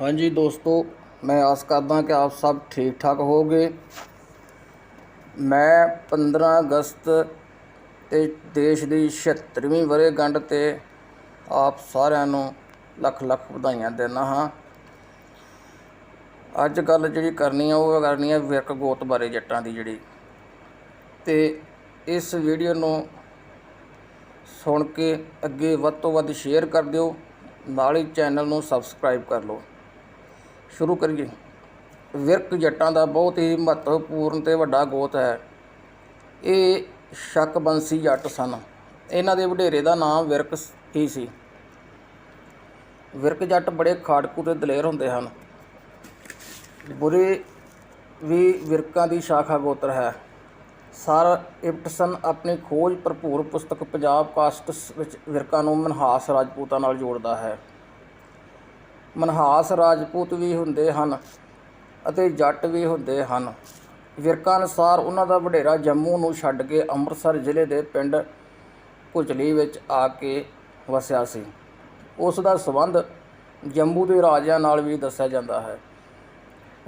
ਹਾਂਜੀ ਦੋਸਤੋ, ਮੈਂ ਆਸ ਕਰਦਾ ਕਿ ਆਪ ਸਭ ਠੀਕ ਠਾਕ ਹੋਗੇ ਮੈਂ 15 ਅਗਸਤ ਤੇ ਦੇਸ਼ ਦੀ 76ਵੀਂ ਵਰ੍ਹੇਗੰਢ ਤੇ ਆਪ ਸਾਰਿਆਂ ਨੂੰ ਲੱਖ ਲੱਖ ਵਧਾਈਆਂ ਦਿੰਦਾ ਹਾਂ। ਅੱਜ ਗੱਲ ਜਿਹੜੀ ਕਰਨੀ ਆ, ਉਹ ਕਰਨੀ ਆ ਵਿਰਕ ਗੋਤ ਬਾਰੇ ਜੱਟਾਂ ਦੀ ਜਿਹੜੀ। ਤੇ ਇਸ ਵੀਡੀਓ ਨੂੰ ਸੁਣ ਕੇ ਅੱਗੇ ਵੱਧ ਤੋਂ ਵੱਧ ਸ਼ੇਅਰ ਕਰ ਦਿਓ, ਨਾਲ ਹੀ ਚੈਨਲ ਨੂੰ ਸਬਸਕ੍ਰਾਈਬ ਕਰ ਲਓ। ਸ਼ੁਰੂ ਕਰੀਏ। ਵਿਰਕ ਜੱਟਾਂ ਦਾ ਬਹੁਤ ਹੀ ਮਹੱਤਵਪੂਰਨ ਤੇ ਵੱਡਾ ਗੋਤ ਹੈ। ਇਹ ਸ਼ੱਕਬੰਸੀ ਜੱਟ ਸਨ। ਇਹਨਾਂ ਦੇ ਵਡੇਰੇ ਦਾ ਨਾਮ ਵਿਰਕ ਹੀ ਸੀ। ਵਿਰਕ ਜੱਟ ਬੜੇ ਖਾੜਕੂ ਤੇ ਦਲੇਰ ਹੁੰਦੇ ਹਨ। ਬੁਰੇ ਵੀ ਵਿਰਕਾਂ ਦੀ ਸ਼ਾਖਾ ਗੋਤਰ ਹੈ। ਸਰ ਇਪਟਸਨ ਆਪਣੀ ਖੋਜ ਭਰਪੂਰ ਪੁਸਤਕ ਪੰਜਾਬ ਕਾਸਟਸ ਵਿੱਚ ਵਿਰਕਾਂ ਨੂੰ ਮਨਹਾਸ ਰਾਜਪੂਤਾਂ ਨਾਲ ਜੋੜਦਾ ਹੈ। ਮਨਹਾਸ ਰਾਜਪੂਤ ਵੀ ਹੁੰਦੇ ਹਨ ਅਤੇ ਜੱਟ ਵੀ ਹੁੰਦੇ ਹਨ। ਵਿਰਕਾਂ ਅਨੁਸਾਰ ਉਹਨਾਂ ਦਾ ਵਡੇਰਾ ਜੰਮੂ ਨੂੰ ਛੱਡ ਕੇ ਅੰਮ੍ਰਿਤਸਰ ਜ਼ਿਲ੍ਹੇ ਦੇ ਪਿੰਡ ਕੁਚਲੀ ਵਿੱਚ ਆ ਕੇ ਵਸਿਆ ਸੀ। ਉਸ ਦਾ ਸੰਬੰਧ ਜੰਮੂ ਦੇ ਰਾਜਿਆਂ ਨਾਲ ਵੀ ਦੱਸਿਆ ਜਾਂਦਾ ਹੈ।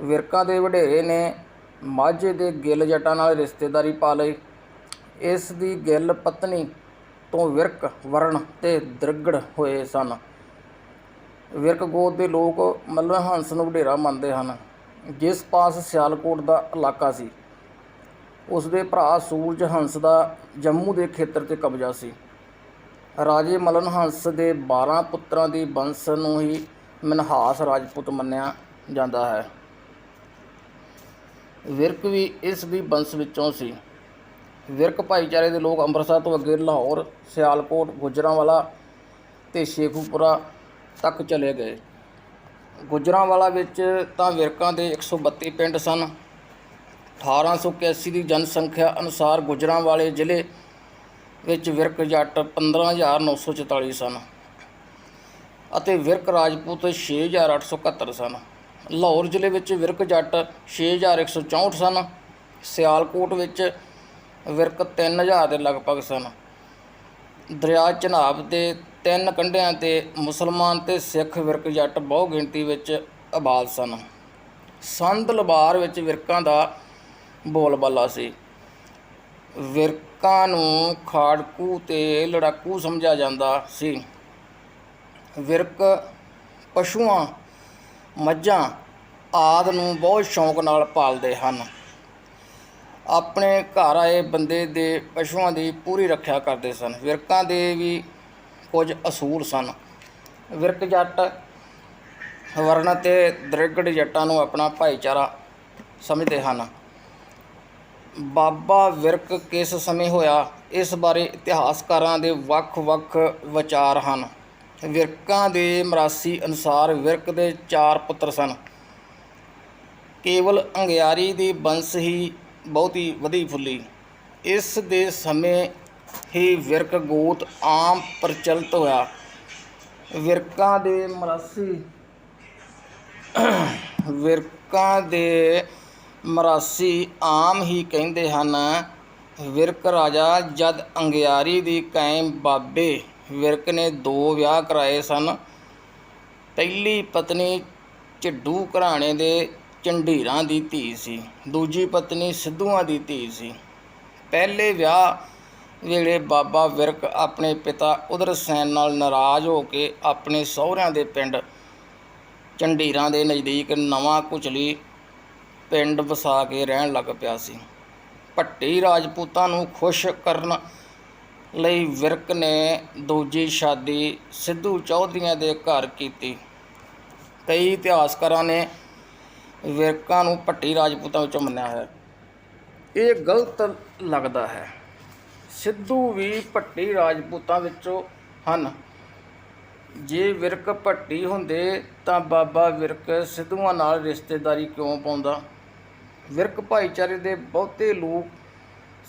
ਵਿਰਕਾਂ ਦੇ ਵਡੇਰੇ ਨੇ ਮਾਝੇ ਦੇ ਗਿੱਲ ਜੱਟਾਂ ਨਾਲ ਰਿਸ਼ਤੇਦਾਰੀ ਪਾ ਲਈ। ਇਸ ਦੀ ਗਿੱਲ ਪਤਨੀ ਤੋਂ ਵਿਰਕ ਵਰਣ ਤੇ ਦਰਗੜ ਹੋਏ ਸਨ। ਵਿਰਕ ਗੋਤ ਦੇ ਲੋਕ ਮੱਲ੍ਹਾ ਹੰਸ ਨੂੰ ਵਡੇਰਾ ਮੰਨਦੇ ਹਨ, ਜਿਸ ਪਾਸ ਸਿਆਲਕੋਟ ਦਾ ਇਲਾਕਾ ਸੀ। ਉਸ ਦੇ ਭਰਾ ਸੂਰਜ ਹੰਸ ਦਾ ਜੰਮੂ ਦੇ ਖੇਤਰ ਤੇ ਕਬਜ਼ਾ ਸੀ। ਰਾਜੇ ਮਲਨ ਹੰਸ ਦੇ 12 ਪੁੱਤਰਾਂ ਦੀ ਬੰਸ ਨੂੰ ਹੀ ਮਨਹਾਸ ਰਾਜਪੂਤ ਮੰਨਿਆ ਜਾਂਦਾ ਹੈ। ਵਿਰਕ ਵੀ ਇਸ ਦੀ ਬੰਸ ਵਿੱਚੋਂ ਸੀ। ਵਿਰਕ ਭਾਈਚਾਰੇ ਦੇ ਲੋਕ ਅੰਮ੍ਰਿਤਸਰ ਤੋਂ ਅੱਗੇ ਲਾਹੌਰ, ਸਿਆਲਕੋਟ, ਗੁਜਰਾਂਵਾਲਾ ਤੇ ਸ਼ੇਖੂਪੁਰਾ ਤੱਕ ਚਲੇ ਗਏ। ਗੁਜਰਾਂਵਾਲਾ ਵਿੱਚ ਤਾਂ ਵਿਰਕਾਂ ਦੇ 132 ਪਿੰਡ ਸਨ। 1881 ਦੀ ਜਨਸੰਖਿਆ ਅਨੁਸਾਰ ਗੁਜਰਾਂਵਾਲੇ ਜ਼ਿਲ੍ਹੇ ਵਿੱਚ ਵਿਰਕ ਜੱਟ 15944 ਸਨ ਅਤੇ ਵਿਰਕ ਰਾਜਪੂਤ 6871 ਸਨ। ਲਾਹੌਰ ਜ਼ਿਲ੍ਹੇ ਵਿੱਚ ਵਿਰਕ ਜੱਟ 6164 ਸਨ। ਸਿਆਲਕੋਟ ਵਿੱਚ ਵਿਰਕ 3000 ਦੇ ਲਗਭਗ ਸਨ। ਦਰਿਆ ਚਨਾਬ ਦੇ ਤਿੰਨ ਕੰਢਿਆਂ ਤੇ ਮੁਸਲਮਾਨ ਤੇ ਸਿੱਖ ਵਿਰਕ ਜੱਟ ਬਹੁ ਗਿਣਤੀ ਵਿੱਚ ਆਬਾਦ ਸਨ। ਸੰਤ ਲਬਾਰ ਵਿੱਚ ਵਿਰਕਾਂ ਦਾ ਬੋਲਬਾਲਾ ਸੀ। ਵਿਰਕਾਂ ਨੂੰ ਖਾੜਕੂ ਤੇ ਲੜਾਕੂ ਸਮਝਿਆ ਜਾਂਦਾ ਸੀ। ਵਿਰਕ ਪਸ਼ੂਆਂ, ਮੱਝਾਂ ਆਦ ਨੂੰ ਬਹੁਤ ਸ਼ੌਂਕ ਨਾਲ ਪਾਲਦੇ ਹਨ। ਆਪਣੇ ਘਰ ਆਏ ਬੰਦੇ ਦੇ ਪਸ਼ੂਆਂ ਦੀ ਪੂਰੀ ਰੱਖਿਆ ਕਰਦੇ ਸਨ। ਵਿਰਕਾਂ ਦੇ ਵੀ ਕੁਝ ਅਸੂਲ ਸਨ। ਵਿਰਕ ਜੱਟ ਵਰਣ ਤੇ ਦ੍ਰਿਗੜ ਜੱਟਾਂ ਨੂੰ ਆਪਣਾ ਭਾਈਚਾਰਾ ਸਮਝਦੇ ਹਨ। ਬਾਬਾ ਵਿਰਕ ਕਿਸ ਸਮੇਂ ਹੋਇਆ, ਇਸ ਬਾਰੇ ਇਤਿਹਾਸਕਾਰਾਂ ਦੇ ਵੱਖ-ਵੱਖ ਵਿਚਾਰ ਹਨ। ਵਿਰਕਾਂ ਦੇ ਮਰਾਸੀ ਅਨੁਸਾਰ ਵਿਰਕ ਦੇ ਚਾਰ ਪੁੱਤਰ ਸਨ। ਕੇਵਲ ਅੰਗਿਆਰੀ ਦੀ ਬੰਸ ਹੀ ਬਹੁਤੀ ਵਧੀ ਫੁੱਲੀ। ਇਸ ਦੇ ਸਮੇਂ ਹੀ ਵਿਰਕ ਗੋਤ ਆਮ ਪ੍ਰਚਲਿਤ ਹੋਇਆ। ਵਿਰਕਾਂ ਦੇ ਮਰਾਸੀ ਵਿਰਕਾਂ ਦੇ ਮਰਾਸੀ ਆਮ ਹੀ ਕਹਿੰਦੇ ਹਨ। ਵਿਰਕ ਰਾਜਾ ਜਦ ਅੰਗਿਆਰੀ ਦੀ ਕਾਇਮ ਬਾਬੇ ਵਿਰਕ ਨੇ ਦੋ ਵਿਆਹ ਕਰਾਏ ਸਨ। ਪਹਿਲੀ ਪਤਨੀ ਝਿੱਡੂ ਘਰਾਣੇ ਦੇ ਝੰਡੀਰਾਂ ਦੀ ਧੀ ਸੀ। ਦੂਜੀ ਪਤਨੀ ਸਿੱਧੂਆਂ ਦੀ ਧੀ ਸੀ। ਪਹਿਲੇ ਵਿਆਹ ਵੇਲੇ ਬਾਬਾ ਵਿਰਕ ਆਪਣੇ ਪਿਤਾ ਉਦਰ ਸੈਨ ਨਾਲ ਨਾਰਾਜ਼ ਹੋ ਕੇ ਆਪਣੇ ਸਹੁਰਿਆਂ ਦੇ ਪਿੰਡ ਝੰਡੀਰਾਂ ਦੇ ਨਜ਼ਦੀਕ ਨਵਾਂ ਕੁਚਲੀ ਪਿੰਡ ਵਸਾ ਕੇ ਰਹਿਣ ਲੱਗ ਪਿਆ ਸੀ। ਭੱਟੀ ਰਾਜਪੂਤਾਂ ਨੂੰ ਖੁਸ਼ ਕਰਨ ਲਈ ਵਿਰਕ ਨੇ ਦੂਜੀ ਸ਼ਾਦੀ ਸਿੱਧੂ ਚੌਧਰੀਆਂ ਦੇ ਘਰ ਕੀਤੀ। ਕਈ ਇਤਿਹਾਸਕਾਰਾਂ ਨੇ ਵਿਰਕਾਂ ਨੂੰ ਭੱਟੀ ਰਾਜਪੂਤਾਂ ਵਿੱਚੋਂ ਮੰਨਿਆ ਹੈ। ਇਹ ਗਲਤ ਲੱਗਦਾ ਹੈ। ਸਿੱਧੂ ਵੀ ਭੱਟੀ ਰਾਜਪੂਤਾਂ ਵਿੱਚੋਂ ਹਨ। ਜੇ ਵਿਰਕ ਭੱਟੀ ਹੁੰਦੇ ਤਾਂ ਬਾਬਾ ਵਿਰਕ ਸਿੱਧੂਆਂ ਨਾਲ ਰਿਸ਼ਤੇਦਾਰੀ ਕਿਉਂ ਪਾਉਂਦਾ? ਵਿਰਕ ਭਾਈਚਾਰੇ ਦੇ ਬਹੁਤੇ ਲੋਕ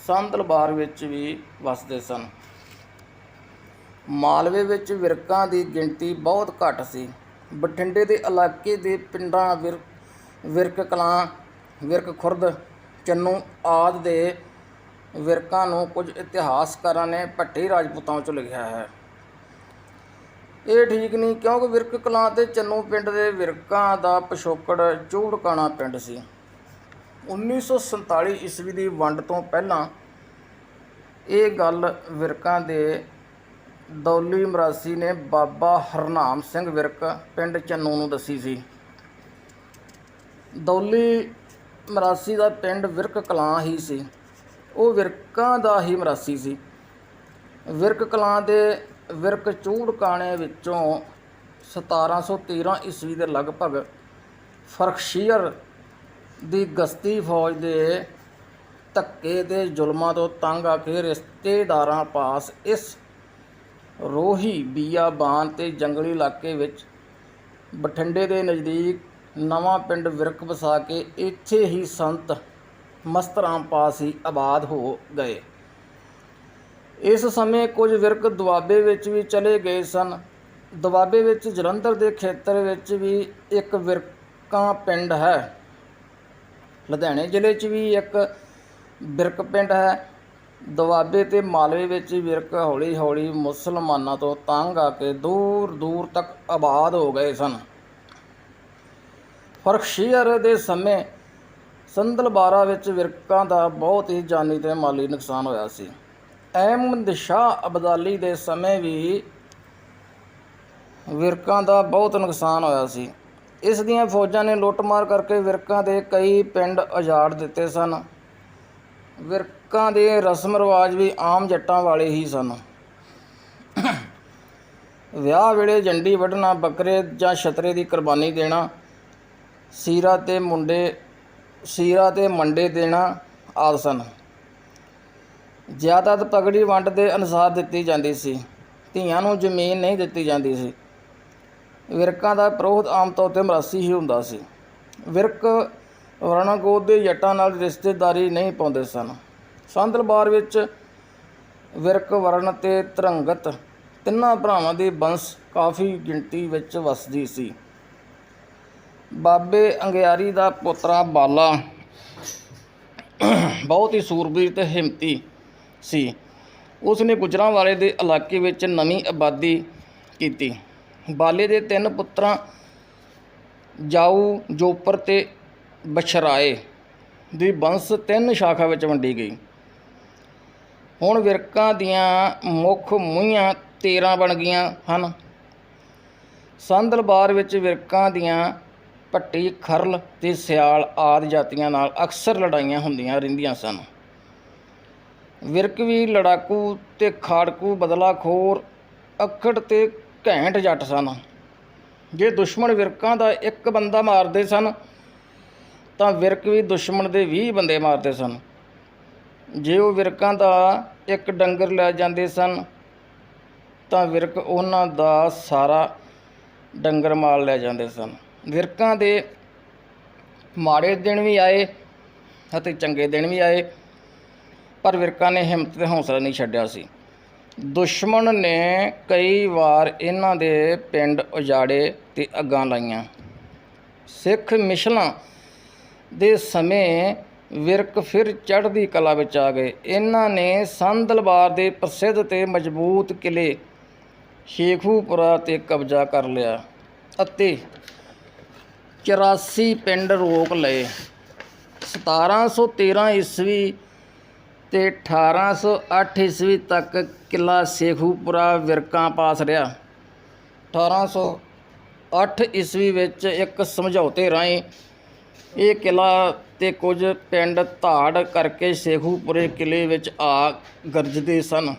ਸੰਦਲਬਾਰ ਵਿੱਚ ਵੀ ਵਸਦੇ ਸਨ। ਮਾਲਵੇ ਵਿੱਚ ਵਿਰਕਾਂ ਦੀ ਗਿਣਤੀ ਬਹੁਤ ਘੱਟ ਸੀ। ਬਠਿੰਡੇ ਦੇ ਇਲਾਕੇ ਦੇ ਪਿੰਡਾਂ ਵਿਰ, ਵਿਰਕ ਕਲਾਂ, ਵਿਰਕ ਖੁਰਦ, ਚੰਨੂ ਆਦਿ ਦੇ ਵਿਰਕਾਂ ਨੂੰ ਕੁਝ ਇਤਿਹਾਸਕਾਰਾਂ ਨੇ ਭੱਟੀ ਰਾਜਪੂਤਾਂ ਵਿੱਚ ਲਿਖਿਆ ਹੈ। ਇਹ ਠੀਕ ਨਹੀਂ ਕਿਉਂਕਿ ਵਿਰਕ ਕਲਾਂ ਤੇ ਚੰਨੂ ਪਿੰਡ ਦੇ ਵਿਰਕਾਂ ਦਾ ਪਿਛੋਕੜ ਚੂੜਕਾਣਾ ਪਿੰਡ ਸੀ। 1947 ਈਸਵੀ ਦੀ ਵੰਡ ਤੋਂ ਪਹਿਲਾਂ ਇਹ ਗੱਲ ਵਿਰਕਾਂ ਦੇ ਦੌਲੀ ਮਰਾਸੀ ਨੇ ਬਾਬਾ ਹਰਨਾਮ ਸਿੰਘ ਵਿਰਕ ਪਿੰਡ ਚੰਨੂ ਨੂੰ ਦੱਸੀ ਸੀ। ਦੌਲੀ ਮਰਾਸੀ ਦਾ ਪਿੰਡ ਵਿਰਕ ਕਲਾਂ ਹੀ ਸੀ। ਉਹ ਵਿਰਕਾਂ ਦਾ ਹੀ ਮਰਾਸੀ ਸੀ। ਵਿਰਕ ਕਲਾਂ ਦੇ ਵਿਰਕ ਚੂੜਕਾਣੇ ਵਿੱਚੋਂ 1713 ਈਸਵੀ ਦੇ ਲਗਭਗ ਫਰਕਸ਼ੀਅਰ ਦੀ ਗਸਤੀ ਫੌਜ ਦੇ ਧੱਕੇ ਦੇ ਜ਼ੁਲਮਾਂ ਤੋਂ ਤੰਗ ਆ ਕੇ ਰਿਸ਼ਤੇਦਾਰਾਂ ਪਾਸ ਇਸ ਰੋਹੀ ਬੀਆਬਾਨ ਤੇ ਜੰਗਲੀ ਇਲਾਕੇ ਵਿੱਚ ਬਠਿੰਡੇ ਦੇ ਨਜ਼ਦੀਕ ਨਵਾਂ ਪਿੰਡ ਵਿਰਕ ਵਸਾ ਕੇ ਇੱਥੇ ਹੀ ਸੰਤ ਮਸਤਰਾਮ ਪਾਸ ਹੀ ਆਬਾਦ ਹੋ ਗਏ। ਇਸ ਸਮੇਂ ਕੁਝ ਵਿਰਕ ਦੁਆਬੇ ਵਿੱਚ ਵੀ ਚਲੇ ਗਏ ਸਨ। ਦੁਆਬੇ ਵਿੱਚ ਜਲੰਧਰ ਦੇ ਖੇਤਰ ਵਿੱਚ ਵੀ ਇੱਕ ਵਿਰਕਾਂ ਪਿੰਡ ਹੈ। ਲੁਧਿਆਣੇ ਜ਼ਿਲ੍ਹੇ 'ਚ ਵੀ ਇੱਕ ਵਿਰਕ ਪਿੰਡ ਹੈ। ਦੁਆਬੇ ਤੇ ਮਾਲਵੇ ਵਿੱਚ ਵਿਰਕ ਹੌਲੀ ਹੌਲੀ ਮੁਸਲਮਾਨਾਂ ਤੋਂ ਤੰਗ ਆ ਕੇ ਦੂਰ ਦੂਰ ਤੱਕ ਆਬਾਦ ਹੋ ਗਏ ਸਨ। ਫਰਖਸ਼ੀਰ ਦੇ ਸਮੇਂ ਸੰਦਲਬਾਰਾ ਵਿੱਚ ਵਿਰਕਾਂ ਦਾ ਬਹੁਤ ਹੀ ਜਾਨੀ ਤੇ ਮਾਲੀ ਨੁਕਸਾਨ ਹੋਇਆ ਸੀ। ਅਹਿਮਦ ਸ਼ਾਹ ਅਬਦਾਲੀ ਦੇ ਸਮੇਂ ਵੀ ਵਿਰਕਾਂ ਦਾ ਬਹੁਤ ਨੁਕਸਾਨ ਹੋਇਆ ਸੀ। ਇਸ ਦੀਆਂ ਫੌਜਾਂ ਨੇ ਲੁੱਟਮਾਰ ਕਰਕੇ ਵਿਰਕਾਂ ਦੇ ਕਈ ਪਿੰਡ ਉਜਾੜ ਦਿੱਤੇ ਸਨ। ਵਿਰਕਾਂ ਦੇ ਰਸਮ ਰਿਵਾਜ ਵੀ ਆਮ ਜੱਟਾਂ ਵਾਲੇ ਹੀ ਸਨ। ਵਿਆਹ ਵੇਲੇ ਜੰਡੀ ਵੱਢਣਾ, ਬੱਕਰੇ ਜਾਂ ਛਤਰੇ ਦੀ ਕੁਰਬਾਨੀ ਦੇਣਾ, ਸੀਰਾ ਤੇ ਮੁੰਡੇ ਸੀਰਾ ਤੇ ਮੰਡੇ ਦੇਣਾ ਆਦਿ ਸਨ ਜ਼ਿਆਦਾਤਰ ਪਗੜੀ ਵੰਡ ਦੇ ਅਨੁਸਾਰ ਦਿੱਤੀ ਜਾਂਦੀ ਸੀ। ਧੀਆਂ ਨੂੰ ਜ਼ਮੀਨ ਨਹੀਂ ਦਿੱਤੀ ਜਾਂਦੀ ਸੀ। ਵਿਰਕਾਂ ਦਾ ਪ੍ਰੋਧ ਆਮ ਤੌਰ ਤੇ ਮਰਾਸੀ ਹੀ ਹੁੰਦਾ ਸੀ। ਵਿਰਕ ਵਰਣਗੋਤ ਦੇ ਜੱਟਾਂ ਨਾਲ ਰਿਸ਼ਤੇਦਾਰੀ ਨਹੀਂ ਪਾਉਂਦੇ ਸਨ। ਸੰਦਲਬਾਰ ਵਿੱਚ ਵਿਰਕ ਵਰਣ ਤੇ ਤਰੰਗਤ ਤਿੰਨਾਂ ਭਰਾਵਾਂ ਦੀ ਬੰਸ ਕਾਫੀ ਗਿਣਤੀ ਵਿੱਚ ਵਸਦੀ ਸੀ। ਬਾਬੇ ਅੰਗਿਆਰੀ ਦਾ ਪੁੱਤਰਾ ਬਾਲਾ। ਬਹੁਤ ਹੀ ਸੂਰਬੀਰ ਤੇ ਹਿੰਮਤੀ ਸੀ। ਉਸ ਨੇ ਗੁਜਰਾਂਵਾਲੇ ਦੇ ਇਲਾਕੇ ਵਿੱਚ ਨਵੀਂ ਆਬਾਦੀ ਕੀਤੀ। ਬਾਲੇ ਦੇ ਤਿੰਨ ਪੁੱਤਰਾਂ ਜਾਊ, ਜੋਪਰ ਤੇ ਬਛਰਾਏ ਦੀ ਬੰਸ ਤਿੰਨ ਸ਼ਾਖਾ ਵਿੱਚ ਵੰਡੀ ਗਈ। ਹੁਣ ਵਿਰਕਾਂ ਦੀਆਂ ਮੁੱਖ ਮੂੰਹਾਂ 13 ਬਣ ਗਈਆਂ ਹਨ। ਸੰਦਲਬਾਰ ਵਿੱਚ ਵਿਰਕਾਂ ਦੀਆਂ ਪੱਟੀ ਖਰਲ ਤੇ ਸਿਆਲ ਆਦਿ ਜਾਤੀਆਂ ਨਾਲ ਅਕਸਰ ਲੜਾਈਆਂ ਹੁੰਦੀਆਂ ਰਹਿੰਦੀਆਂ ਸਨ। ਵਿਰਕ ਵੀ ਲੜਾਕੂ ਤੇ ਖਾੜਕੂ ਬਦਲਾਖੋਰ, ਅਖੜ ਤੇ ਘੈਂਟ ਜੱਟ ਸਨ। ਜੇ ਦੁਸ਼ਮਣ ਵਿਰਕਾਂ ਦਾ ਇੱਕ ਬੰਦਾ ਮਾਰਦੇ ਸਨ, ਤਾਂ ਵਿਰਕ ਵੀ ਦੁਸ਼ਮਣ ਦੇ 20 ਬੰਦੇ ਮਾਰਦੇ ਸਨ। ਜੇ ਉਹ ਵਿਰਕਾਂ ਦਾ ਇੱਕ ਡੰਗਰ ਲੈ ਜਾਂਦੇ ਸਨ, ਤਾਂ ਵਿਰਕ ਉਹਨਾਂ ਦਾ ਸਾਰਾ ਡੰਗਰ ਮਾਲ ਲੈ ਜਾਂਦੇ ਸਨ। ਵਿਰਕਾਂ ਦੇ ਮਾੜੇ ਦਿਨ ਵੀ ਆਏ ਅਤੇ ਚੰਗੇ ਦਿਨ ਵੀ ਆਏ, ਪਰ ਵਿਰਕਾਂ ਨੇ ਹਿੰਮਤ ਤੇ ਹੌਸਲਾ ਨਹੀਂ ਛੱਡਿਆ ਸੀ। ਦੁਸ਼ਮਣ ਨੇ ਕਈ ਵਾਰ ਇਹਨਾਂ ਦੇ ਪਿੰਡ ਉਜਾੜੇ ਤੇ ਅੱਗਾਂ ਲਾਈਆਂ। ਸਿੱਖ ਮਿਸ਼ਲਾਂ ਦੇ ਸਮੇਂ ਵਿਰਕ ਫਿਰ ਚੜ੍ਹਦੀ ਕਲਾ ਵਿੱਚ ਆ ਗਏ। ਇਹਨਾਂ ਨੇ ਸੰਦਲਬਾਰ ਦੇ ਪ੍ਰਸਿੱਧ ਤੇ ਮਜ਼ਬੂਤ ਕਿਲੇ ਸ਼ੇਖੂਪੁਰਾ ਤੇ ਕਬਜ਼ਾ ਕਰ ਲਿਆ ਅਤੇ 84 ਪਿੰਡ ਰੋਕ ਲਏ। 1713 ਈਸਵੀ ਤੇ 1808 ਈਸਵੀ ਤੱਕ ਕਿਲਾ ਸ਼ੇਖੂਪੁਰਾ ਵਿਰਕਾਂ ਪਾਸ ਰਿਹਾ। 1808 ਈਸਵੀ ਵਿੱਚ ਇੱਕ ਸਮਝੌਤੇ ਰਾਹੀਂ ਇਹ ਕਿਲਾ ਤੇ ਕੁਝ ਪਿੰਡ ਧਾੜ ਕਰਕੇ ਸ਼ੇਖੂਪੁਰੇ ਕਿਲੇ ਵਿੱਚ ਆ ਗਰਜਦੇ ਸਨ।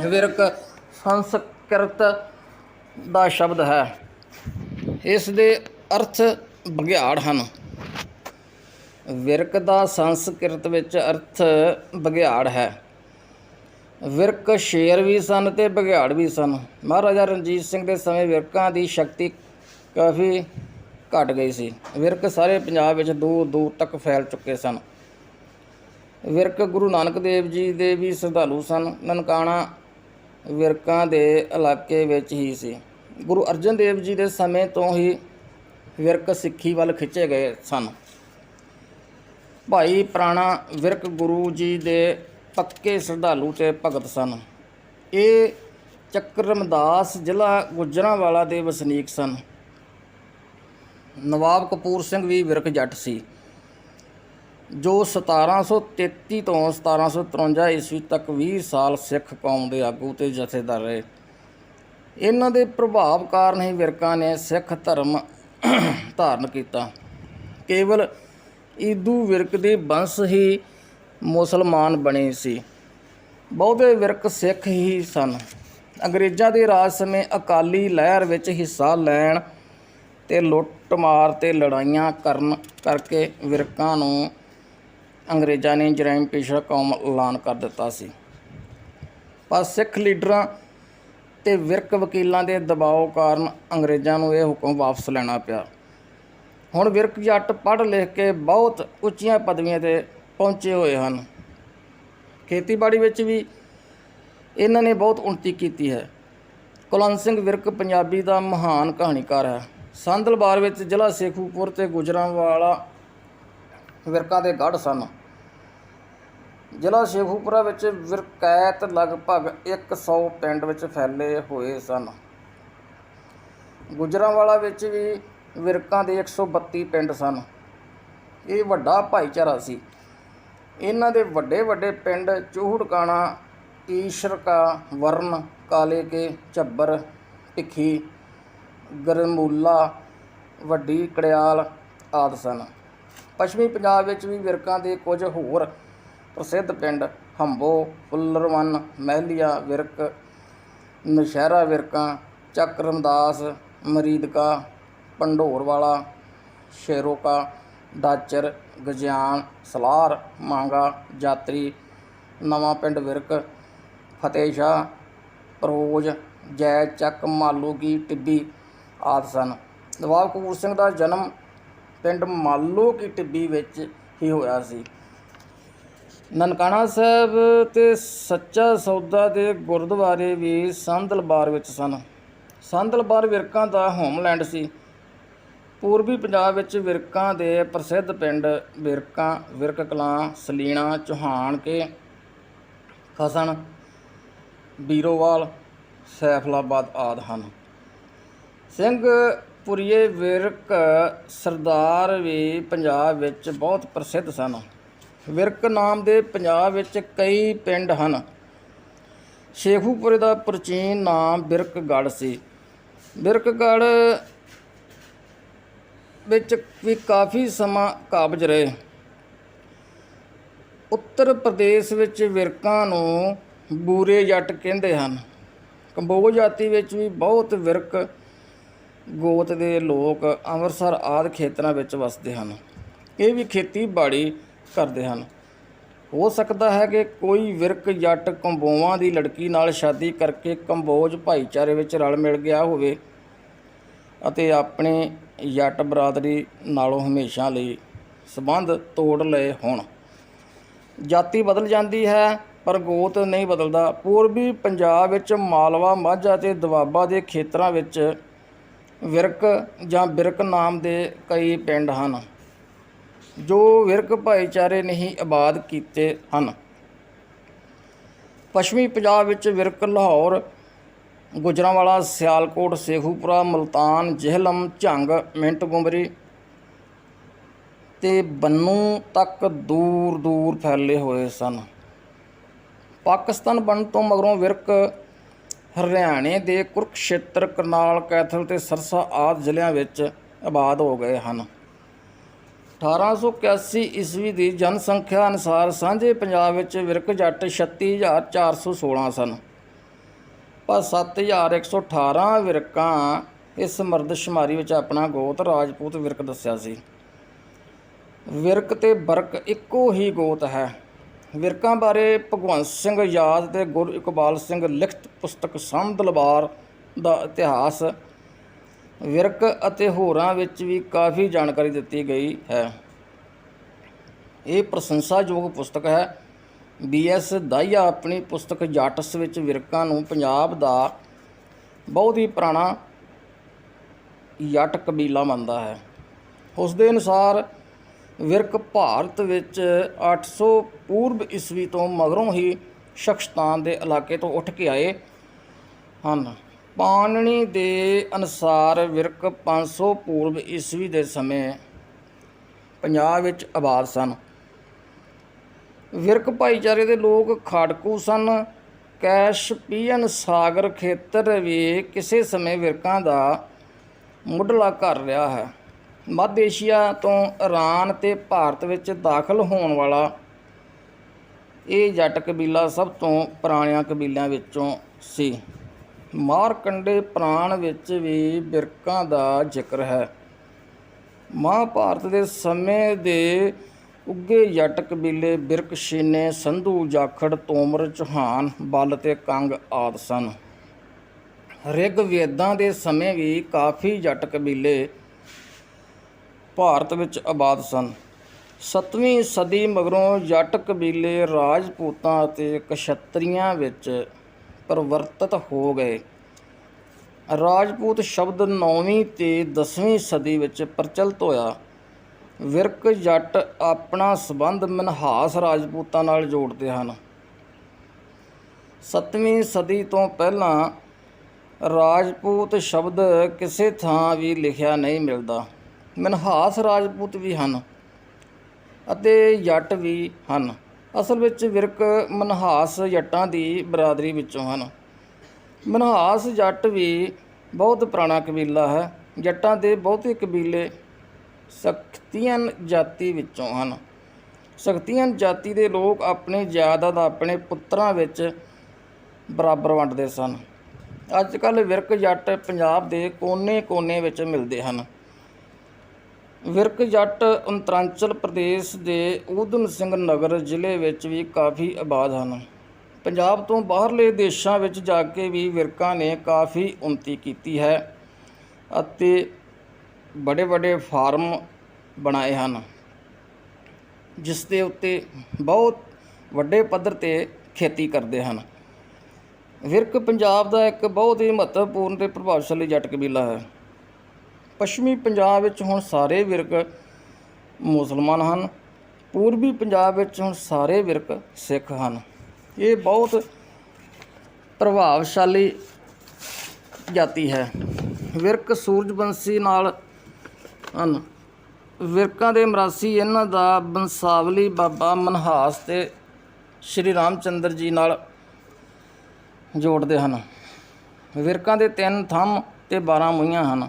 ਵਿਰਕ ਸੰਸਕ੍ਰਿਤ ਦਾ ਸ਼ਬਦ ਹੈ। ਇਸ ਦੇ ਅਰਥ ਬਘਿਆੜ ਹਨ। ਵਿਰਕ ਦਾ ਸੰਸਕ੍ਰਿਤ ਵਿੱਚ ਅਰਥ ਬਘਿਆੜ ਹੈ। ਵਿਰਕ ਸ਼ੇਰ ਵੀ ਸਨ ਤੇ ਬਗਿਆੜ ਵੀ ਸਨ। ਮਹਾਰਾਜਾ ਰਣਜੀਤ ਸਿੰਘ ਦੇ ਸਮੇਂ ਵਿਰਕਾਂ ਦੀ ਸ਼ਕਤੀ ਕਾਫੀ ਘਟ ਗਈ ਸੀ। ਵਿਰਕ ਸਾਰੇ ਪੰਜਾਬ ਵਿੱਚ ਦੂਰ ਦੂਰ ਤੱਕ ਫੈਲ ਚੁੱਕੇ ਸਨ। ਵਿਰਕ ਗੁਰੂ ਨਾਨਕ ਦੇਵ ਜੀ ਦੇ ਵੀ ਸ਼ਰਧਾਲੂ ਸਨ। ਨਨਕਾਣਾ ਵਿਰਕਾਂ ਦੇ ਇਲਾਕੇ ਵਿੱਚ ਹੀ ਸੀ। ਗੁਰੂ ਅਰਜਨ ਦੇਵ ਜੀ ਦੇ ਸਮੇਂ ਤੋਂ ਹੀ ਵਿਰਕ ਸਿੱਖੀ ਵੱਲ ਖਿੱਚੇ ਗਏ ਸਨ। ਭਾਈ ਪ੍ਰਾਣਾ ਵਿਰਕ ਗੁਰੂ ਜੀ ਦੇ ਪੱਕੇ ਸ਼ਰਧਾਲੂ ਤੇ ਭਗਤ ਸਨ। ਇਹ ਚੱਕਰਮਦਾਸ ਜ਼ਿਲ੍ਹਾ ਗੁਜਰਾਂਵਾਲਾ ਦੇ ਵਸਨੀਕ ਸਨ। ਨਵਾਬ ਕਪੂਰ ਸਿੰਘ ਵੀ ਵਿਰਕ ਜੱਟ ਸੀ, ਜੋ 1733 ਤੋਂ 1753 ਈਸਵੀ ਤੱਕ 20 ਸਾਲ ਸਿੱਖ ਕੌਮ ਦੇ ਆਗੂ ਤੇ ਜਥੇਦਾਰ ਰਹੇ। ਇਹਨਾਂ ਦੇ ਪ੍ਰਭਾਵ ਕਾਰਨ ਹੀ ਵਿਰਕਾਂ ਨੇ ਸਿੱਖ ਧਰਮ ਧਾਰਨ ਕੀਤਾ। ਕੇਵਲ ਈਦੂ ਵਿਰਕ ਦੇ ਬੰਸ ਹੀ ਮੁਸਲਮਾਨ ਬਣੇ ਸੀ। ਬਹੁਤੇ ਵਿਰਕ ਸਿੱਖ ਹੀ ਸਨ। ਅੰਗਰੇਜ਼ਾਂ ਦੇ ਰਾਜ ਸਮੇਂ ਅਕਾਲੀ ਲਹਿਰ ਵਿੱਚ ਹਿੱਸਾ ਲੈਣ ਤੇ ਲੁੱਟਮਾਰ ਤੇ ਲੜਾਈਆਂ ਕਰਨ ਕਰਕੇ ਵਿਰਕਾਂ ਨੂੰ ਅੰਗਰੇਜ਼ਾਂ ਨੇ ਜਰਾਇਮ ਪੇਸ਼ਾ ਕੌਮ ਐਲਾਨ ਕਰ ਦਿੱਤਾ ਸੀ। ਪਰ ਸਿੱਖ ਲੀਡਰਾਂ ਤੇ ਵਿਰਕ ਵਕੀਲਾਂ ਦੇ ਦਬਾਅ ਕਾਰਨ ਅੰਗਰੇਜ਼ਾਂ ਨੂੰ ਇਹ ਹੁਕਮ ਵਾਪਸ ਲੈਣਾ ਪਿਆ। ਹੁਣ ਵਿਰਕ ਜੱਟ ਪੜ੍ਹ ਲਿਖ ਕੇ ਬਹੁਤ ਉੱਚੀਆਂ ਪਦਵੀਆਂ ਤੇ ਪਹੁੰਚੇ ਹੋਏ ਹਨ। ਖੇਤੀਬਾੜੀ ਵਿੱਚ ਵੀ ਇਹਨਾਂ ਨੇ ਬਹੁਤ ਉન્નਤੀ ਕੀਤੀ ਹੈ। ਕੁਲਵੰਤ ਸਿੰਘ ਵਿਰਕ ਪੰਜਾਬੀ ਦਾ ਮਹਾਨ ਕਹਾਣੀਕਾਰ ਹੈ। ਸੰਦਲਬਾਰ ਵਿੱਚ ਜ਼ਿਲ੍ਹਾ ਸੇਖੂਪੁਰ ਤੇ ਗੁਜਰਾਂਵਾਲਾ ਵਿਰਕਾਂ ਦੇ ਗੜ੍ਹ ਸਨ। ਜ਼ਿਲ੍ਹਾ ਸ਼ੇਖੂਪੁਰਾ ਵਿੱਚ ਵਿਰਕੈਤ ਲਗਭਗ 100 ਪਿੰਡ ਵਿੱਚ ਫੈਲੇ ਹੋਏ ਸਨ। ਗੁਜਰਾਂਵਾਲਾ ਵਿੱਚ ਵੀ ਵਿਰਕਾਂ ਦੇ 132 ਪਿੰਡ ਸਨ। ਇਹ ਵੱਡਾ ਭਾਈਚਾਰਾ ਸੀ। ਇਹਨਾਂ ਦੇ ਵੱਡੇ ਵੱਡੇ ਪਿੰਡ ਚੂਹੜਕਾਣਾ, ਈਸ਼ਰਕਾ, ਵਰਨ ਕਾਲੇ ਕੇ ਝੱਬਰ, ਭਿੱਖੀ, ਗਰਮੂਲਾ, ਵੱਡੀ ਕੜਿਆਲ ਆਦਿ ਸਨ। ਪੱਛਮੀ ਪੰਜਾਬ ਵਿੱਚ ਵੀ ਵਿਰਕਾਂ ਦੇ ਕੁਝ ਹੋਰ ਪ੍ਰਸਿੱਧ ਪਿੰਡ ਹੰਬੋ, ਫੁੱਲਰਵਨ, ਮਹਿਲੀਆ ਵਿਰਕ, ਨਸ਼ਹਿਰਾ ਵਿਰਕਾਂ ਚੱਕਰਮਦਾਸ ਮਰੀਦਕਾ ਪੰਡੋਰ ਵਾਲਾ ਸ਼ੇਰੋਕਾ, ਡਾਚਰ, ਗਜਿਆਨ, ਸਲਾਰ, ਮਾਂਗਾ ਜਾਤਰੀ ਨਵਾਂ ਪਿੰਡ ਵਿਰਕ ਫਤਿਹ ਪਰੋਜ ਜੈ ਚੱਕ ਮਾਲੂ ਕੀ ਟਿੱਬੀ ਆਦਿ ਸਨ। ਨਵਾਬ ਕਪੂਰ ਸਿੰਘ ਦਾ ਜਨਮ ਪਿੰਡ ਮਾਲੂ ਕੀ ਟਿੱਬੀ ਵਿੱਚ ਹੀ ਹੋਇਆ ਸੀ। ਨਨਕਾਣਾ ਸਾਹਿਬ ਤੇ ਸੱਚਾ ਸੌਦਾ ਦੇ ਗੁਰਦੁਆਰੇ ਵੀ ਸੰਦਲਬਾਰ ਵਿੱਚ ਸਨ। ਸੰਦਲਬਾਰ ਵਿਰਕਾਂ ਦਾ ਹੋਮਲੈਂਡ ਸੀ। ਪੂਰਬੀ ਪੰਜਾਬ ਵਿੱਚ ਵਿਰਕਾਂ ਦੇ ਪ੍ਰਸਿੱਧ ਪਿੰਡ ਵਿਰਕਾਂ, ਵਿਰਕ ਕਲਾਂ, ਸਲੀਣਾ ਚੋਹਾਨ ਕੇ ਖਸਣ, ਬੀਰੋਵਾਲ, ਸੈਫਲਾਬਾਦ ਆਦਿ ਹਨ। ਸਿੰਘ ਪੁਰੀਏ ਵਿਰਕ ਸਰਦਾਰ ਵੀ ਪੰਜਾਬ ਵਿੱਚ ਬਹੁਤ ਪ੍ਰਸਿੱਧ ਸਨ। ਵਿਰਕ ਨਾਮ ਦੇ ਪੰਜਾਬ ਵਿੱਚ ਕਈ ਪਿੰਡ ਹਨ। ਸ਼ੇਖੂਪੁਰੇ ਦਾ ਪ੍ਰਾਚੀਨ ਨਾਮ ਬਿਰਕਗੜ੍ਹ ਸੀ। ਬਿਰਕਗੜ੍ਹ ਵਿੱਚ ਵੀ ਕਾਫੀ ਸਮਾਂ ਕਾਬਜ ਰਹੇ। ਉੱਤਰ ਪ੍ਰਦੇਸ਼ ਵਿੱਚ ਵਿਰਕਾਂ ਨੂੰ ਬੂਰੇ ਜੱਟ ਕਹਿੰਦੇ ਹਨ। ਕੰਬੋਜ ਜਾਤੀ ਵਿੱਚ ਵੀ ਬਹੁਤ ਵਿਰਕ ਗੋਤ ਦੇ ਲੋਕ ਅੰਮ੍ਰਿਤਸਰ ਆਦਿ ਖੇਤਰਾਂ ਵਿੱਚ ਵਸਦੇ ਹਨ। ਇਹ ਵੀ ਖੇਤੀਬਾੜੀ ਕਰਦੇ ਹਨ। ਹੋ ਸਕਦਾ ਹੈ ਕਿ ਕੋਈ ਵਿਰਕ ਜੱਟ ਕੰਬੋਵਾਂ ਦੀ ਲੜਕੀ ਨਾਲ ਸ਼ਾਦੀ ਕਰਕੇ ਕੰਬੋਜ ਭਾਈਚਾਰੇ ਵਿੱਚ ਰਲ ਮਿਲ ਗਿਆ ਹੋਵੇ ਅਤੇ ਆਪਣੇ ਜੱਟ ਬਰਾਦਰੀ ਨਾਲੋਂ ਹਮੇਸ਼ਾ ਲਈ ਸਬੰਧ ਤੋੜ ਲਏ ਹੋਣ। ਜਾਤੀ ਬਦਲ ਜਾਂਦੀ ਹੈ, ਪਰ ਗੋਤ ਨਹੀਂ ਬਦਲਦਾ। ਪੂਰਬੀ ਪੰਜਾਬ ਵਿੱਚ ਮਾਲਵਾ, ਮਾਝਾ ਅਤੇ ਦੁਆਬਾ ਦੇ ਖੇਤਰਾਂ ਵਿੱਚ ਵਿਰਕ ਜਾਂ ਬਿਰਕ ਨਾਮ ਦੇ ਕਈ ਪਿੰਡ ਹਨ। ਜੋ ਵਿਰਕ ਭਾਈਚਾਰੇ ਨਹੀਂ ਆਬਾਦ ਕੀਤੇ ਹਨ। ਪੱਛਮੀ ਪੰਜਾਬ ਵਿੱਚ ਵਿਰਕ ਲਾਹੌਰ, ਗੁਜਰਾਂਵਾਲਾ, ਸਿਆਲਕੋਟ, ਸੇਖੂਪੁਰਾ, ਮਲਤਾਨ, ਜਹਿਲਮ, ਝੰਗ, ਮਿੰਟ ਗੁੰਬਰੀ ਤੇ ਬੰਨੂ ਤੱਕ ਦੂਰ ਦੂਰ ਫੈਲੇ ਹੋਏ ਸਨ। ਪਾਕਿਸਤਾਨ ਬਣਨ ਤੋਂ ਮਗਰੋਂ ਵਿਰਕ ਹਰਿਆਣੇ ਦੇ ਕੁਰਕਸ਼ੇਤਰ, ਕਰਨਾਲ, ਕੈਥਲ ਤੇ ਸਰਸਾ ਆਦਿ ਜ਼ਿਲ੍ਹਿਆਂ ਵਿੱਚ ਆਬਾਦ ਹੋ ਗਏ ਹਨ। 1881 ਈਸਵੀ ਦੀ ਜਨਸੰਖਿਆ ਅਨੁਸਾਰ ਸਾਂਝੇ ਪੰਜਾਬ ਵਿੱਚ ਵਿਰਕ ਜੱਟ 36416 ਸਨ। ਪਰ 7118 ਵਿਰਕਾਂ ਇਸ ਮਰਦਸ਼ੁਮਾਰੀ ਵਿੱਚ ਆਪਣਾ ਗੋਤ ਰਾਜਪੂਤ ਵਿਰਕ ਦੱਸਿਆ ਸੀ। ਵਿਰਕ ਤੇ ਬਰਕ ਇੱਕੋ ਹੀ ਗੋਤ ਹੈ। ਵਿਰਕਾਂ ਬਾਰੇ ਭਗਵੰਤ ਸਿੰਘ ਯਾਦ ਤੇ ਗੁਰ ਇਕਬਾਲ ਸਿੰਘ ਲਿਖਤ ਪੁਸਤਕ ਸੰਦਲਬਾਰ ਦਾ ਇਤਿਹਾਸ ਵਿਰਕ ਅਤੇ ਹੋਰਾਂ ਵਿੱਚ ਵੀ ਕਾਫੀ ਜਾਣਕਾਰੀ ਦਿੱਤੀ ਗਈ ਹੈ। ਇਹ ਪ੍ਰਸ਼ੰਸਾਯੋਗ ਪੁਸਤਕ ਹੈ। ਬੀ ਐਸ ਦਾਈਆ ਆਪਣੀ ਪੁਸਤਕ ਜਾਟਸ ਵਿੱਚ ਵਿਰਕਾਂ ਨੂੰ ਪੰਜਾਬ ਦਾ ਬਹੁਤ ਹੀ ਪੁਰਾਣਾ ਜੱਟ ਕਬੀਲਾ ਮੰਨਦਾ ਹੈ। ਉਸ ਦੇ ਅਨੁਸਾਰ ਵਿਰਕ ਭਾਰਤ ਵਿੱਚ 800 ਪੂਰਬ ਈਸਵੀ ਤੋਂ ਮਗਰੋਂ ਹੀ ਸ਼ਖਸਤਾਨ ਦੇ ਇਲਾਕੇ ਤੋਂ ਉੱਠ ਕੇ ਆਏ ਹਨ। ਪਾਣਨੀ ਦੇ ਅਨੁਸਾਰ ਵਿਰਕ 500 ਪੂਰਬ ਈਸਵੀ ਦੇ ਸਮੇਂ ਪੰਜਾਬ ਵਿੱਚ ਆਬਾਦ ਸਨ। ਵਿਰਕ ਭਾਈਚਾਰੇ ਦੇ ਲੋਕ ਖਾੜਕੂ ਸਨ। ਕੈਸ਼ਪੀਅਨ ਸਾਗਰ ਖੇਤਰ ਵੀ ਕਿਸੇ ਸਮੇਂ ਵਿਰਕਾਂ ਦਾ ਮੁੱਢਲਾ ਘਰ ਰਿਹਾ ਹੈ। ਮੱਧ ਏਸ਼ੀਆ ਤੋਂ ਇਰਾਨ ਤੇ ਭਾਰਤ ਵਿੱਚ ਦਾਖਲ ਹੋਣ ਵਾਲਾ ਇਹ ਜੱਟ ਕਬੀਲਾ ਸਭ ਤੋਂ ਪੁਰਾਣਿਆਂ ਕਬੀਲਿਆਂ ਵਿੱਚੋਂ ਸੀ। ਮਾਰਕੰਡੇ ਪ੍ਰਾਣ ਵਿੱਚ ਵੀ ਬਿਰਕਾਂ ਦਾ ਜ਼ਿਕਰ ਹੈ। ਮਹਾਭਾਰਤ ਦੇ ਸਮੇਂ ਦੇ ਉੱਗੇ ਜੱਟ ਕਬੀਲੇ ਬਿਰਕ ਛੀਨੇ, ਸੰਧੂ, ਜਾਖੜ, ਤੋਮਰ, ਚੌਹਾਨ, ਬਲ ਤੇ ਕੰਗ ਆਦਿ ਸਨ। ਰਿਗ ਵੇਦਾਂ ਦੇ ਸਮੇਂ ਵੀ ਕਾਫੀ ਜੱਟ ਕਬੀਲੇ ਭਾਰਤ ਵਿੱਚ ਆਬਾਦ ਸਨ। 7ਵੀਂ ਸਦੀ ਮਗਰੋਂ ਜੱਟ ਕਬੀਲੇ ਰਾਜਪੂਤਾਂ ਅਤੇ ਕਸ਼ਤਰੀਆਂ ਵਿੱਚ ਪਰਿਵਰਤਿਤ ਹੋ ਗਏ। ਰਾਜਪੂਤ ਸ਼ਬਦ 9ਵੀਂ ਤੇ 10ਵੀਂ ਸਦੀ ਵਿੱਚ ਪ੍ਰਚਲਿਤ ਹੋਇਆ। ਵਿਰਕ ਜੱਟ ਆਪਣਾ ਸਬੰਧ ਮਨਹਾਸ ਰਾਜਪੂਤਾਂ ਨਾਲ ਜੋੜਦੇ ਹਨ। 7ਵੀਂ ਸਦੀ ਤੋਂ ਪਹਿਲਾਂ ਰਾਜਪੂਤ ਸ਼ਬਦ ਕਿਸੇ ਥਾਂ ਵੀ ਲਿਖਿਆ ਨਹੀਂ ਮਿਲਦਾ। ਮਨਹਾਸ ਰਾਜਪੂਤ ਵੀ ਹਨ ਅਤੇ ਜੱਟ ਵੀ ਹਨ। ਅਸਲ ਵਿੱਚ ਵਿਰਕ ਮਨਹਾਸ ਜੱਟਾਂ ਦੀ ਬਰਾਦਰੀ ਵਿੱਚੋਂ ਹਨ। ਮਨਹਾਸ ਜੱਟ ਵੀ ਬਹੁਤ ਪੁਰਾਣਾ ਕਬੀਲਾ ਹੈ। ਜੱਟਾਂ ਦੇ ਬਹੁਤੇ ਕਬੀਲੇ ਸਖਤੀਅਨ ਜਾਤੀ ਵਿੱਚੋਂ ਹਨ। ਸਖਤੀਅਨ ਜਾਤੀ ਦੇ ਲੋਕ ਆਪਣੀ ਜਾਇਦਾਦ ਆਪਣੇ ਪੁੱਤਰਾਂ ਵਿੱਚ ਬਰਾਬਰ ਵੰਡਦੇ ਸਨ। ਅੱਜ ਕੱਲ੍ਹ ਵਿਰਕ ਜੱਟ ਪੰਜਾਬ ਦੇ ਕੋਨੇ-ਕੋਨੇ ਵਿੱਚ ਮਿਲਦੇ ਹਨ। ਵਿਰਕ ਜੱਟ ਅੰਤਰਾਂਚਲ ਪ੍ਰਦੇਸ਼ ਦੇ ਊਧਮ ਸਿੰਘ ਨਗਰ ਜ਼ਿਲ੍ਹੇ ਵਿੱਚ ਵੀ ਕਾਫੀ ਆਬਾਦ ਹਨ। ਪੰਜਾਬ ਤੋਂ ਬਾਹਰਲੇ ਦੇਸ਼ਾਂ ਵਿੱਚ ਜਾ ਕੇ ਵੀ ਵਿਰਕਾਂ ਨੇ ਕਾਫੀ ਉન્નਤੀ ਕੀਤੀ ਹੈ ਅਤੇ ਬੜੇ ਬੜੇ ਫਾਰਮ ਬਣਾਏ ਹਨ, ਜਿਸ ਦੇ ਉੱਤੇ ਬਹੁਤ ਵੱਡੇ ਪੱਧਰ ਤੇ ਖੇਤੀ ਕਰਦੇ ਹਨ। ਵਿਰਕ ਪੰਜਾਬ ਦਾ ਇੱਕ ਬਹੁਤ ਹੀ ਮਹੱਤਵਪੂਰਨ ਤੇ ਪ੍ਰਭਾਵਸ਼ਾਲੀ ਜੱਟ ਕਬੀਲਾ ਹੈ। ਪੱਛਮੀ ਪੰਜਾਬ ਵਿੱਚ ਹੁਣ ਸਾਰੇ ਵਿਰਕ ਮੁਸਲਮਾਨ ਹਨ। ਪੂਰਬੀ ਪੰਜਾਬ ਵਿੱਚ ਹੁਣ ਸਾਰੇ ਵਿਰਕ ਸਿੱਖ ਹਨ। ਇਹ ਬਹੁਤ ਪ੍ਰਭਾਵਸ਼ਾਲੀ ਜਾਤੀ ਹੈ। ਵਿਰਕ ਸੂਰਜਵੰਸ਼ੀ ਨਾਲ ਹਨ। ਵਿਰਕਾਂ ਦੇ ਮਰਾਸੀ ਇਹਨਾਂ ਦਾ ਬੰਸਾਵਲੀ ਬਾਬਾ ਮਨਹਾਸ ਤੇ ਸ਼੍ਰੀ ਰਾਮਚੰਦਰ ਜੀ ਨਾਲ ਜੋੜਦੇ ਹਨ। ਵਿਰਕਾਂ ਦੇ ਤਿੰਨ ਥੰਮ ਤੇ 12 ਮੂੰਹਾਂ ਹਨ।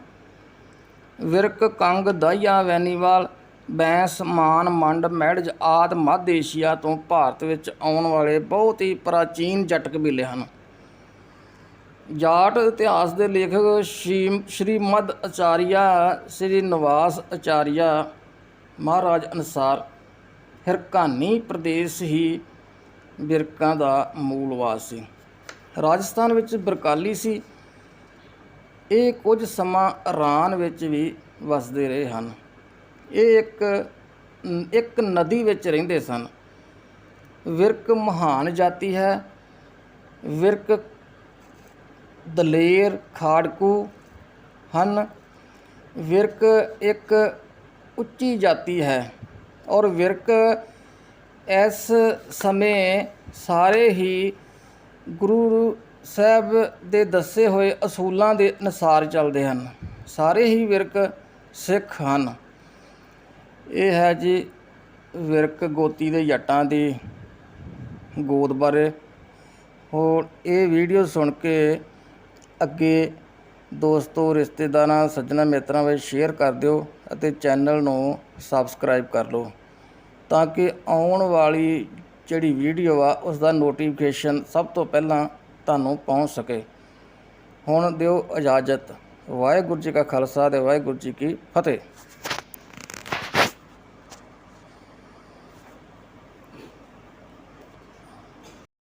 ਵਿਰਕ ਕੰਗ ਦਾਈਆ ਵੈਨੀਵਾਲ, ਬੈਂਸ, ਮਾਨ, ਮੰਡ, ਮੈੜਜ ਆਦ ਮੱਧ ਏਸ਼ੀਆ ਤੋਂ ਭਾਰਤ ਵਿੱਚ ਆਉਣ ਵਾਲੇ ਬਹੁਤ ਹੀ ਪ੍ਰਾਚੀਨ ਜੱਟ ਕਬੀਲੇ ਹਨ। ਜਾਟ ਇਤਿਹਾਸ ਦੇ ਲੇਖਕ ਸ਼ੀ ਸ਼੍ਰੀਮਦ ਆਚਾਰੀਆ, ਸ੍ਰੀ ਨਿਵਾਸ ਆਚਾਰੀਆ ਮਹਾਰਾਜ ਅਨੁਸਾਰ ਹਿਰਕਾਨੀ ਪ੍ਰਦੇਸ਼ ਹੀ ਬਿਰਕਾਂ ਦਾ ਮੂਲਵਾਸ ਸੀ। ਰਾਜਸਥਾਨ ਵਿੱਚ ਬਰਕਾਲੀ ਸੀ। ਇਹ ਕੁਝ ਸਮਾਂ ਇਰਾਨ ਵਿੱਚ ਵੀ ਵਸਦੇ ਰਹੇ ਹਨ। ਇਹ ਇੱਕ ਇੱਕ ਨਦੀ ਵਿੱਚ ਰਹਿੰਦੇ ਸਨ। ਵਿਰਕ ਮਹਾਨ ਜਾਤੀ ਹੈ। ਵਿਰਕ ਦਲੇਰ, ਖਾੜਕੂ ਹਨ। ਵਿਰਕ ਇੱਕ ਉੱਚੀ ਜਾਤੀ ਹੈ ਔਰ ਵਿਰਕ ਇਸ ਸਮੇਂ ਸਾਰੇ ਹੀ ਗੁਰੂ ਸਾਹਿਬ ਦੇ ਦੱਸੇ ਹੋਏ ਅਸੂਲਾਂ ਦੇ ਅਨੁਸਾਰ ਚੱਲਦੇ ਹਨ। ਸਾਰੇ ਹੀ ਵਿਰਕ ਸਿੱਖ ਹਨ। ਇਹ ਹੈ ਜੀ ਵਿਰਕ ਗੋਤੀ ਦੇ ਜੱਟਾਂ ਦੀ ਗੋਦ ਬਾਰੇ। ਹੋਰ ਇਹ ਵੀਡੀਓ ਸੁਣ ਕੇ ਅੱਗੇ ਦੋਸਤੋ, ਰਿਸ਼ਤੇਦਾਰਾਂ, ਸੱਜਣਾ ਮਿੱਤਰਾਂ ਵਿੱਚ ਸ਼ੇਅਰ ਕਰ ਦਿਓ ਅਤੇ ਚੈਨਲ ਨੂੰ ਸਬਸਕ੍ਰਾਈਬ ਕਰ ਲਓ ਤਾਂ ਕਿ ਆਉਣ ਵਾਲੀ ਜਿਹੜੀ ਵੀਡੀਓ ਆ ਉਸ ਦਾ ਨੋਟੀਫਿਕੇਸ਼ਨ ਸਭ ਤੋਂ ਪਹਿਲਾਂ ਤੁਹਾਨੂੰ ਪਹੁੰਚ ਸਕੇ। ਹੁਣ ਦਿਓ ਇਜਾਜ਼ਤ। ਵਾਹਿਗੁਰੂ ਜੀ ਕਾ ਖਾਲਸਾ ਤੇ ਵਾਹਿਗੁਰੂ ਜੀ ਕੀ ਫਤਿਹ।